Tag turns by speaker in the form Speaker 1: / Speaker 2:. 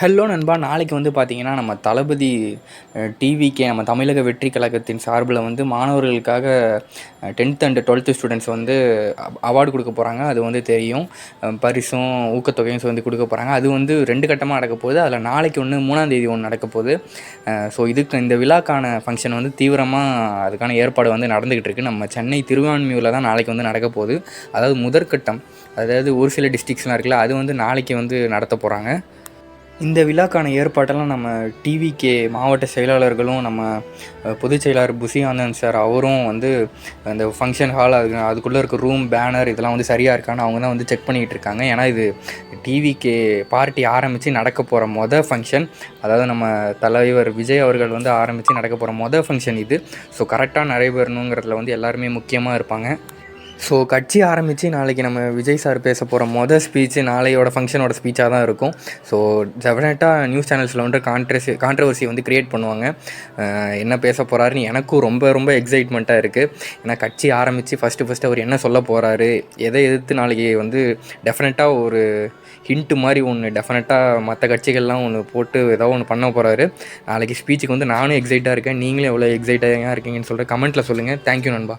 Speaker 1: Hello நண்பா நாளைக்கு வந்து பார்த்தீங்கன்னா நம்ம தளபதி டிவிகே நம்ம தமிழக வெற்றி கழகத்தின் சார்பில் வந்து மாணவர்களுக்காக டென்த் அண்ட் டுவெல்த்து ஸ்டூடெண்ட்ஸ் வந்து அவார்டு கொடுக்க போகிறாங்க அது வந்து தெரியும். பரிசும் ஊக்கத்தொகையும் வந்து கொடுக்க போகிறாங்க அது வந்து ரெண்டு கட்டமாக நடக்க போகுது. அதில் நாளைக்கு ஒன்று மூணாந்தேதி ஒன்று நடக்க போகுது. ஸோ இதுக்கு இந்த விழாக்கான ஃபங்க்ஷன் வந்து தீவிரமாக அதுக்கான ஏற்பாடு வந்து நடந்துக்கிட்டு இருக்குது நம்ம சென்னை திருவான்மியூரில் தான் நாளைக்கு வந்து நடக்க போகுது. அதாவது முதற்கட்டம் அதாவது ஒரு சில டிஸ்ட்ரிக்ஸ்லாம் இருக்குல்ல அது வந்து நாளைக்கு வந்து நடத்த போகிறாங்க இந்த விழாக்கான ஏற்பாட்டெல்லாம் நம்ம டிவிகே மாவட்ட செயலாளர்களும் நம்ம பொதுச் செயலாளர் புசி ஆனந்த் சார் அவரும் வந்து அந்த ஃபங்க்ஷன் ஹால் அது அதுக்குள்ளே இருக்க ரூம் பேனர் இதெல்லாம் வந்து சரியாக இருக்கான்னு அவங்க தான் வந்து செக் பண்ணிகிட்டு இருக்காங்க. ஏன்னா இது டிவிகே பார்ட்டி ஆரம்பித்து நடக்க போகிற மொதல் ஃபங்க்ஷன் அதாவது நம்ம தலைவர் விஜய் அவர்கள் வந்து ஆரம்பித்து நடக்க போகிற மொதல் ஃபங்க்ஷன் இது. ஸோ கரெக்டாக நடைபெறணுங்கிறதுல வந்து எல்லாருமே முக்கியமாக இருப்பாங்க. ஸோ கட்சி ஆரம்பித்து நாளைக்கு நம்ம விஜய் சார் பேச போகிற மொதல் ஸ்பீச்சு நாளையோட ஃபங்க்ஷனோட ஸ்பீச்சாக தான் இருக்கும். ஸோ டெஃபினட்டாக நியூஸ் சேனல்ஸில் வந்து கான்ட்ரஸி கான்ட்ரவர்சி வந்து க்ரியேட் பண்ணுவாங்க. என்ன பேச போகிறாருன்னு எனக்கும் ரொம்ப ரொம்ப எக்ஸைட்மெண்ட்டாக இருக்குது ஏன்னா கட்சி ஆரம்பித்து ஃபஸ்ட்டு ஃபஸ்ட்டு அவர் என்ன சொல்ல போகிறாரு எதை எதிர்த்து நாளைக்கு வந்து டெஃபினட்டாக ஒரு ஹிண்ட்டு மாதிரி ஒன்று டெஃபினட்டாக மற்ற கட்சிகள்லாம் ஒன்று போட்டு ஏதோ ஒன்று பண்ண போகிறாரு நாளைக்கு ஸ்பீச்சுக்கு வந்து நானும் எக்ஸைட்டாக இருக்கேன். நீங்களும் எவ்வளோ எக்ஸைட்டாக இருக்கீங்கன்னு சொல்கிற கமெண்ட்டில் சொல்லுங்கள் தேங்க்யூ நண்பா.